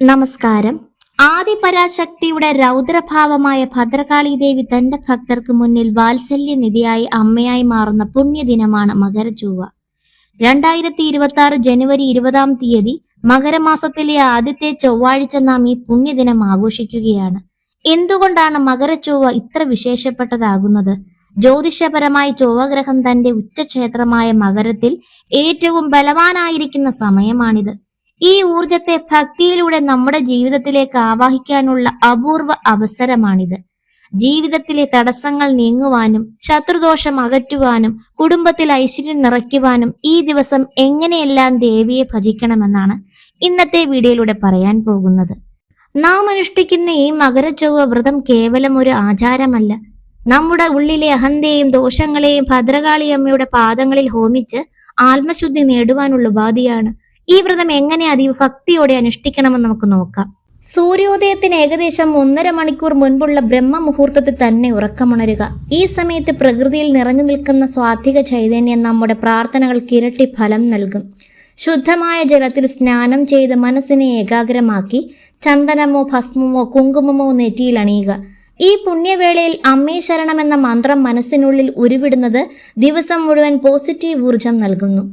നമസ്കാരം. ആദിപരാശക്തിയുടെ രൗദ്രഭാവമായ ഭദ്രകാളി ദേവി തന്റെ ഭക്തർക്ക് മുന്നിൽ വാത്സല്യനിധിയായി അമ്മയായി മാറുന്ന പുണ്യദിനമാണ് മകരചൊവ്വ രണ്ടായിരത്തി ഇരുപത്തി ആറ് ജനുവരി ഇരുപതാം തീയതി മകരമാസത്തിലെ ആദ്യത്തെ ചൊവ്വാഴ്ച നാം ഈ പുണ്യദിനം ആഘോഷിക്കുകയാണ്. എന്തുകൊണ്ടാണ് മകരചൊവ്വ ഇത്ര വിശേഷപ്പെട്ടതാകുന്നത്? ജ്യോതിഷപരമായി ചൊവ്വഗ്രഹം തന്റെ ഉച്ചക്ഷേത്രമായ മകരത്തിൽ ഏറ്റവും ബലവാനായിരിക്കുന്ന സമയമാണിത്. ഈ ഊർജത്തെ ഭക്തിയിലൂടെ നമ്മുടെ ജീവിതത്തിലേക്ക് ആവാഹിക്കാനുള്ള അപൂർവ അവസരമാണിത്. ജീവിതത്തിലെ തടസ്സങ്ങൾ നീങ്ങുവാനും ശത്രുദോഷം അകറ്റുവാനും കുടുംബത്തിൽ ഐശ്വര്യം നിറയ്ക്കുവാനും ഈ ദിവസം എങ്ങനെയെല്ലാം ദേവിയെ ഭജിക്കണമെന്നാണ് ഇന്നത്തെ വീഡിയോയിലൂടെ പറയാൻ പോകുന്നത്. നാം അനുഷ്ഠിക്കുന്ന ഈ മകരചൊവ്വ വ്രതം കേവലം ഒരു ആചാരമല്ല. നമ്മുടെ ഉള്ളിലെ അഹന്തയെയും ദോഷങ്ങളെയും ഭദ്രകാളി അമ്മയുടെ പാദങ്ങളിൽ ഹോമിച്ച് ആത്മശുദ്ധി നേടുവാനുള്ള ഉപാധിയാണ് ഈ വ്രതം എങ്ങനെ അതീവ ഭക്തിയോടെ അനുഷ്ഠിക്കണമെന്ന് നമുക്ക് നോക്കാം. സൂര്യോദയത്തിന് ഏകദേശം ഒന്നര മണിക്കൂർ മുൻപുള്ള ബ്രഹ്മ മുഹൂർത്തത്തിൽ തന്നെ ഉറക്കമുണരുക. ഈ സമയത്ത് പ്രകൃതിയിൽ നിറഞ്ഞു നിൽക്കുന്ന സ്വാത്വിക ചൈതന്യം നമ്മുടെ പ്രാർത്ഥനകൾക്ക് ഇരട്ടി ഫലം നൽകും. ശുദ്ധമായ ജലത്തിൽ സ്നാനം ചെയ്ത് മനസ്സിനെ ഏകാഗ്രമാക്കി ചന്ദനമോ ഭസ്മമോ കുങ്കുമമോ നെറ്റിയിൽ അണിയുക. ഈ പുണ്യവേളയിൽ അമ്മേ ശരണം എന്ന മന്ത്രം മനസ്സിനുള്ളിൽ ഉരുവിടുന്നത് ദിവസം മുഴുവൻ പോസിറ്റീവ് ഊർജം നൽകുന്നു.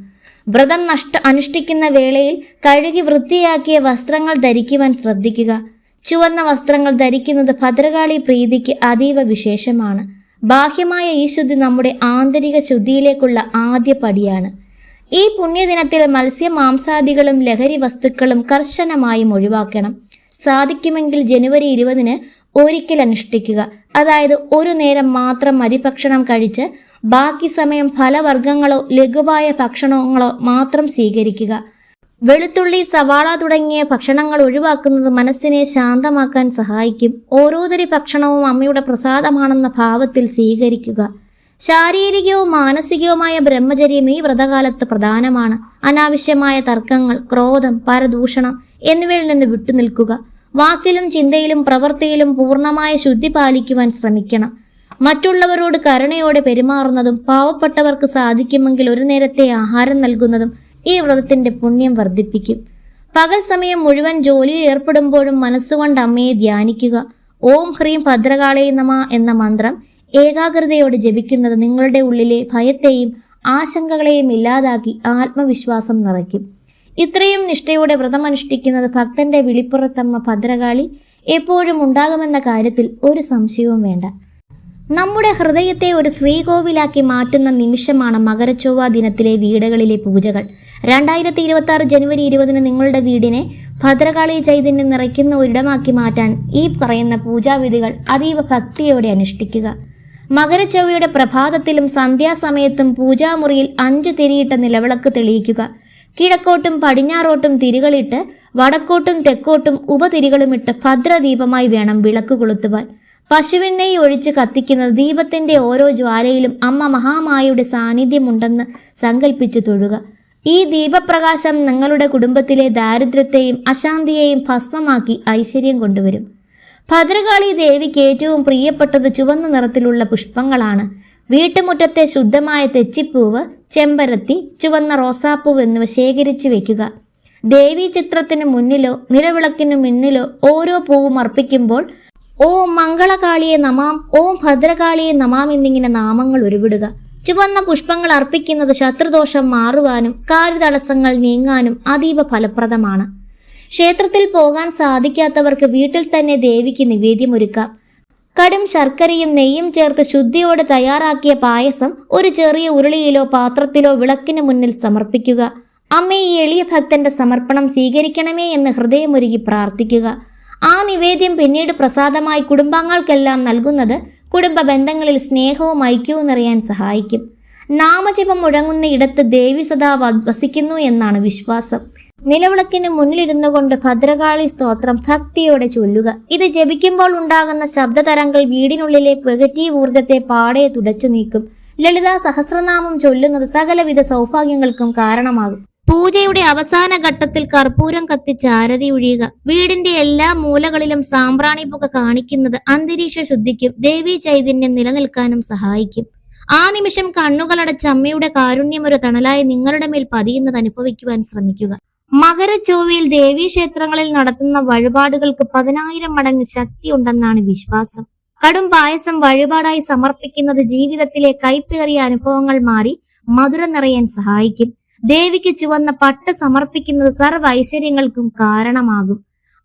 വ്രതം നഷ്ട അനുഷ്ഠിക്കുന്ന വേളയിൽ കഴുകി വൃത്തിയാക്കിയ വസ്ത്രങ്ങൾ ധരിക്കുവാൻ ശ്രദ്ധിക്കുക. ചുവന്ന വസ്ത്രങ്ങൾ ധരിക്കുന്നത് ഭദ്രകാളി പ്രീതിക്ക് അതീവ വിശേഷമാണ്. ബാഹ്യമായ ഈ ശുദ്ധി നമ്മുടെ ആന്തരിക ശുദ്ധിയിലേക്കുള്ള ആദ്യ പടിയാണ്. ഈ പുണ്യദിനത്തിൽ മത്സ്യ മാംസാദികളും ലഹരി വസ്തുക്കളും കർശനമായും ഒഴിവാക്കണം. സാധിക്കുമെങ്കിൽ ജനുവരി ഇരുപതിന് ഒരിക്കൽ അനുഷ്ഠിക്കുക. അതായത് ഒരു നേരം മാത്രം അരിഭക്ഷണം കഴിച്ച് ബാക്കി സമയം ഫലവർഗങ്ങളോ ലഘുവായ ഭക്ഷണങ്ങളോ മാത്രം സ്വീകരിക്കുക. വെളുത്തുള്ളി സവാള തുടങ്ങിയ ഭക്ഷണങ്ങൾ ഒഴിവാക്കുന്നത് മനസ്സിനെ ശാന്തമാക്കാൻ സഹായിക്കും. ഓരോതരി ഭക്ഷണവും അമ്മയുടെ പ്രസാദമാണെന്ന ഭാവത്തിൽ സ്വീകരിക്കുക. ശാരീരികവും മാനസികവുമായ ബ്രഹ്മചര്യം ഈ വ്രതകാലത്ത് പ്രധാനമാണ്. അനാവശ്യമായ തർക്കങ്ങൾ ക്രോധം പരദൂഷണം എന്നിവയിൽ നിന്ന് വിട്ടുനിൽക്കുക. വാക്കിലും ചിന്തയിലും പ്രവൃത്തിയിലും പൂർണമായ ശുദ്ധി പാലിക്കുവാൻ ശ്രമിക്കണം. മറ്റുള്ളവരോട് കരുണയോടെ പെരുമാറുന്നതും പാവപ്പെട്ടവർക്ക് സാധിക്കുമെങ്കിൽ ഒരു നേരത്തെ ആഹാരം നൽകുന്നതും ഈ വ്രതത്തിന്റെ പുണ്യം വർദ്ധിപ്പിക്കും. പകൽ സമയം മുഴുവൻ ജോലിയിൽ ഏർപ്പെടുമ്പോഴും മനസ്സുകൊണ്ട് അമ്മയെ ധ്യാനിക്കുക. ഓം ഹ്രീം ഭദ്രകാളേ നമ എന്ന മന്ത്രം ഏകാഗ്രതയോടെ ജപിക്കുന്നത് നിങ്ങളുടെ ഉള്ളിലെ ഭയത്തെയും ആശങ്കകളെയും ഇല്ലാതാക്കി ആത്മവിശ്വാസം നിറയ്ക്കും. ഇത്രയും നിഷ്ഠയോടെ വ്രതമനുഷ്ഠിക്കുന്നത് ഭക്തന്റെ വിളിപ്പുറത്തമ്മ ഭദ്രകാളി. എപ്പോഴും ഉണ്ടാകുമെന്ന കാര്യത്തിൽ ഒരു സംശയവും വേണ്ട. നമ്മുടെ ഹൃദയത്തെ ഒരു ശ്രീകോവിലാക്കി മാറ്റുന്ന നിമിഷമാണ് മകരച്ചൊവ്വ ദിനത്തിലെ വീടുകളിലെ പൂജകൾ. രണ്ടായിരത്തി ഇരുപത്തി ആറ് ജനുവരി ഇരുപതിന് നിങ്ങളുടെ വീടിനെ ഭദ്രകാളി ചൈതന്യം നിറയ്ക്കുന്ന ഒരിടമാക്കി മാറ്റാൻ ഈ പറയുന്ന പൂജാവിധികൾ അതീവ ഭക്തിയോടെ അനുഷ്ഠിക്കുക. മകരച്ചൊവ്വയുടെ പ്രഭാതത്തിലും സന്ധ്യാസമയത്തും പൂജാമുറിയിൽ അഞ്ചു തിരിയിട്ട നിലവിളക്ക് തെളിയിക്കുക. കിഴക്കോട്ടും പടിഞ്ഞാറോട്ടും തിരികളിട്ട് വടക്കോട്ടും തെക്കോട്ടും ഉപതിരികളുമിട്ട് ഭദ്രദീപമായി വേണം വിളക്ക് കൊളുത്തുവാൻ. പശുവിനെയ് ഒഴിച്ച് കത്തിക്കുന്ന ദീപത്തിന്റെ ഓരോ ജ്വാലയിലും അമ്മ മഹാമായയുടെ സാന്നിധ്യമുണ്ടെന്ന് സങ്കല്പിച്ചു തൊഴുക. ഈ ദീപപ്രകാശം നിങ്ങളുടെ കുടുംബത്തിലെ ദാരിദ്ര്യത്തെയും അശാന്തിയെയും ഭസ്മമാക്കി ഐശ്വര്യം കൊണ്ടുവരും. ഭദ്രകാളി ദേവിക്ക് ഏറ്റവും പ്രിയപ്പെട്ടത് ചുവന്ന നിറത്തിലുള്ള പുഷ്പങ്ങളാണ്. വീട്ടുമുറ്റത്തെ ശുദ്ധമായ തെച്ചിപ്പൂവ് ചെമ്പരത്തി ചുവന്ന റോസാപ്പൂവ് എന്നിവ ശേഖരിച്ചു വെക്കുക. ദേവീ ചിത്രത്തിന് മുന്നിലോ നിലവിളക്കിനു മുന്നിലോ ഓരോ പൂവും അർപ്പിക്കുമ്പോൾ ഓം മംഗളകാളിയെ നമാം ഓം ഭദ്രകാളിയെ നമാം എന്നിങ്ങനെ നാമങ്ങൾ ഉരുവിടുക. ചുവന്ന പുഷ്പങ്ങൾ അർപ്പിക്കുന്നത് ശത്രുദോഷം മാറുവാനും കാര്യതടസ്സങ്ങൾ നീങ്ങാനും അതീവ ഫലപ്രദമാണ്. ക്ഷേത്രത്തിൽ പോകാൻ സാധിക്കാത്തവർക്ക് വീട്ടിൽ തന്നെ ദേവിക്ക് നിവേദ്യമൊരുക്കാം കടും ശർക്കരയും നെയ്യും ചേർത്ത് ശുദ്ധിയോടെ തയ്യാറാക്കിയ പായസം ഒരു ചെറിയ ഉരുളിയിലോ പാത്രത്തിലോ വിളക്കിന് മുന്നിൽ സമർപ്പിക്കുക. അമ്മ ഈ എളിയ ഭക്തന്റെ സമർപ്പണം സ്വീകരിക്കണമേ എന്ന് ഹൃദയമൊരുകി പ്രാർത്ഥിക്കുക. ആ നിവേദ്യം പിന്നീട് പ്രസാദമായി കുടുംബാംഗങ്ങൾക്കെല്ലാം നൽകുന്നത് കുടുംബ ബന്ധങ്ങളിൽ സ്നേഹവും ഐക്യവും നിറയാൻ സഹായിക്കും. നാമജപം മുഴങ്ങുന്ന ഇടത്ത് ദേവി സദാ വസിക്കുന്നു എന്നാണ് വിശ്വാസം. നിലവിളക്കിന് മുന്നിലിരുന്നു കൊണ്ട് ഭദ്രകാളി സ്തോത്രം ഭക്തിയോടെ ചൊല്ലുക. ഇത് ജപിക്കുമ്പോൾ ഉണ്ടാകുന്ന ശബ്ദതരങ്ങൾ വീടിനുള്ളിലെ നെഗറ്റീവ് ഊർജത്തെ പാടെ തുടച്ചു നീക്കും. ലളിതാ സഹസ്രനാമം ചൊല്ലുന്നത് സകലവിധ സൗഭാഗ്യങ്ങൾക്കും കാരണമാകും. പൂജയുടെ അവസാന ഘട്ടത്തിൽ കർപ്പൂരം കത്തിച്ച് ആരതി ഒഴിയുക. വീടിന്റെ എല്ലാ മൂലകളിലും സാമ്പ്രാണി പുക കാണിക്കുന്നത് അന്തരീക്ഷ ശുദ്ധിക്കും ദേവീ ചൈതന്യം നിലനിൽക്കാനും സഹായിക്കും. ആ നിമിഷം കണ്ണുകളടച്ച് അമ്മയുടെ കാരുണ്യം ഒരു തണലായി നിങ്ങളുടെ മേൽ പതിയുന്നത് അനുഭവിക്കുവാൻ ശ്രമിക്കുക. മകരച്ചൊവ്വയിൽ ദേവീക്ഷേത്രങ്ങളിൽ നടത്തുന്ന വഴിപാടുകൾക്ക് പതിനായിരം മടങ്ങ് ശക്തിയുണ്ടെന്നാണ് വിശ്വാസം. കടും പായസം വഴിപാടായി സമർപ്പിക്കുന്നത് ജീവിതത്തിലെ കൈപ്പേറിയ അനുഭവങ്ങൾ മാറി മധുരം നിറയാൻ സഹായിക്കും. ദേവിക്ക് ചുവന്ന പട്ട് സമർപ്പിക്കുന്നത് സർവ ഐശ്വര്യങ്ങൾക്കും കാരണമാകും.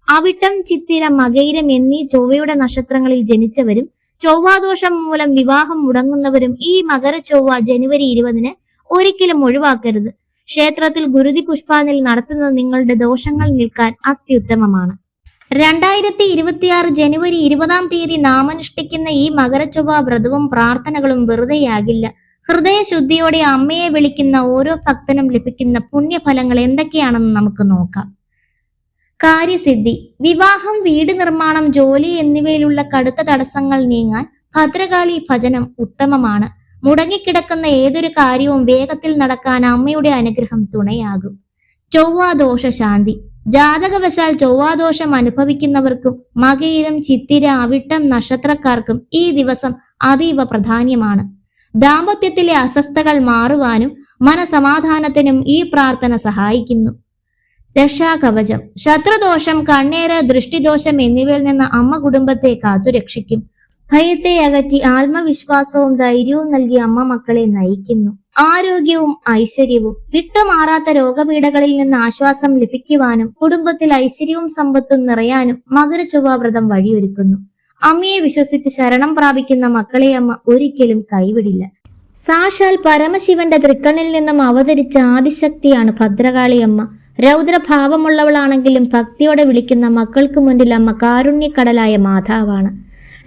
അവിട്ടം ചിത്തിര മകയിരം എന്നീ ചൊവ്വയുടെ നക്ഷത്രങ്ങളിൽ ജനിച്ചവരും ചൊവ്വാദോഷം മൂലം വിവാഹം മുടങ്ങുന്നവരും ഈ മകര ചൊവ്വ ജനുവരി ഇരുപതിന് ഒരിക്കലും ഒഴിവാക്കരുത്. ക്ഷേത്രത്തിൽ ഗുരുതി പുഷ്പാഞ്ജലി നടത്തുന്നത് നിങ്ങളുടെ ദോഷങ്ങൾ നിൽക്കാൻ അത്യുത്തമമാണ്. രണ്ടായിരത്തി ഇരുപത്തിയാറ് ജനുവരി ഇരുപതാം തീയതി നാമനുഷ്ഠിക്കുന്ന ഈ മകരച്ചൊവ്വ വ്രതവും പ്രാർത്ഥനകളും വെറുതെയാകില്ല. ഹൃദയശുദ്ധിയോടെ അമ്മയെ വിളിക്കുന്ന ഓരോ ഭക്തനും ലഭിക്കുന്ന പുണ്യഫലങ്ങൾ എന്തൊക്കെയാണെന്ന് നമുക്ക് നോക്കാം. കാര്യസിദ്ധി. വിവാഹം വീട് നിർമ്മാണം ജോലി എന്നിവയിലുള്ള കടുത്ത തടസ്സങ്ങൾ നീങ്ങാൻ ഭദ്രകാളി ഭജനം ഉത്തമമാണ്. മുടങ്ങിക്കിടക്കുന്ന ഏതൊരു കാര്യവും വേഗത്തിൽ നടക്കാൻ അമ്മയുടെ അനുഗ്രഹം തുണയാകും. ചൊവ്വാദോഷ ശാന്തി ജാതകവശാൽ ചൊവ്വാദോഷം അനുഭവിക്കുന്നവർക്കും മകയിരം ചിത്തിര അവിട്ടം നക്ഷത്രക്കാർക്കും ഈ ദിവസം അതീവ പ്രാധാന്യമാണ്. ദാമ്പത്യത്തിലെ അസ്വസ്ഥകൾ മാറുവാനും മനസമാധാനത്തിനും ഈ പ്രാർത്ഥന സഹായിക്കുന്നു. രക്ഷാകവചം. ശത്രുദോഷം കണ്ണേറ് ദൃഷ്ടിദോഷം എന്നിവയിൽ നിന്ന് അമ്മ കുടുംബത്തെ കാത്തുരക്ഷിക്കും ഭയത്തെ അകറ്റി ആത്മവിശ്വാസവും ധൈര്യവും നൽകി അമ്മ മക്കളെ നയിക്കുന്നു. ആരോഗ്യവും ഐശ്വര്യവും. വിട്ടുമാറാത്ത രോഗപീഠകളിൽ നിന്ന് ആശ്വാസം ലഭിക്കുവാനും കുടുംബത്തിൽ ഐശ്വര്യവും സമ്പത്തും നിറയാനും മകരചൊവ്വ വ്രതം വഴിയൊരുക്കുന്നു. അമ്മയെ വിശ്വസിച്ച് ശരണം പ്രാപിക്കുന്ന മക്കളെ അമ്മ ഒരിക്കലും കൈവിടില്ല. സാക്ഷാൽ പരമശിവന്റെ തൃക്കണ്ണിൽ നിന്നും അവതരിച്ച ആദിശക്തിയാണ് ഭദ്രകാളി അമ്മ. രൗദ്രഭാവമുള്ളവളാണെങ്കിലും ഭക്തിയോടെ വിളിക്കുന്ന മക്കൾക്ക് മുന്നിൽ അമ്മ കാരുണ്യക്കടലായ മാതാവാണ്.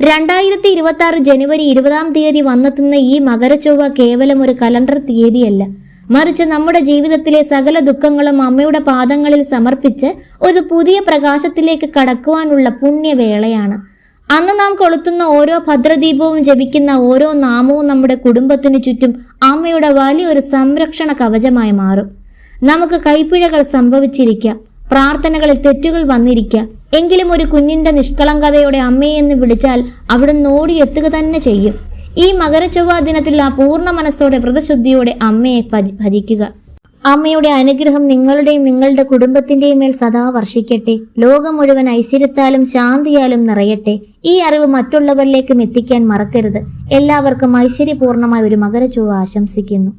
രണ്ടായിരത്തി ഇരുപത്തി ആറ് ജനുവരി ഇരുപതാം തീയതി വന്നെത്തുന്ന ഈ മകരച്ചൊവ്വ കേവലം ഒരു കലണ്ടർ തീയതിയല്ല. മറിച്ച് നമ്മുടെ ജീവിതത്തിലെ സകല ദുഃഖങ്ങളും അമ്മയുടെ പാദങ്ങളിൽ സമർപ്പിച്ച് ഒരു പുതിയ പ്രകാശത്തിലേക്ക് കടക്കുവാനുള്ള പുണ്യവേളയാണ്. അന്ന് നാം കൊളുത്തുന്ന ഓരോ ഭദ്രദീപവും ജപിക്കുന്ന ഓരോ നാമവും നമ്മുടെ കുടുംബത്തിനു ചുറ്റും അമ്മയുടെ വലിയൊരു സംരക്ഷണ കവചമായി മാറും. നമുക്ക് കൈപ്പിഴകൾ സംഭവിച്ചിരിക്കാം പ്രാർത്ഥനകളിൽ തെറ്റുകൾ വന്നിരിക്കാം. എങ്കിലും ഒരു കുഞ്ഞിന്റെ നിഷ്കളങ്കതയോടെ അമ്മയെന്ന് വിളിച്ചാൽ അവിടുന്ന് ഓടിയെത്തുക തന്നെ ചെയ്യും. ഈ മകരചൊവ്വ ദിനത്തിൽ ആ പൂർണ മനസ്സോടെ വ്രതശുദ്ധിയോടെ അമ്മയെ ഭജിക്കുക. അമ്മയുടെ അനുഗ്രഹം നിങ്ങളുടെയും നിങ്ങളുടെ കുടുംബത്തിന്റെയും മേൽ സദാ വർഷിക്കട്ടെ. ലോകം മുഴുവൻ ഐശ്വര്യത്താലും ശാന്തിയാലും നിറയട്ടെ. ഈ അറിവ് മറ്റുള്ളവരിലേക്കും എത്തിക്കാൻ മറക്കരുത്. എല്ലാവർക്കും ഐശ്വര്യപൂർണമായ ഒരു മകരച്ചുവ ആശംസിക്കുന്നു.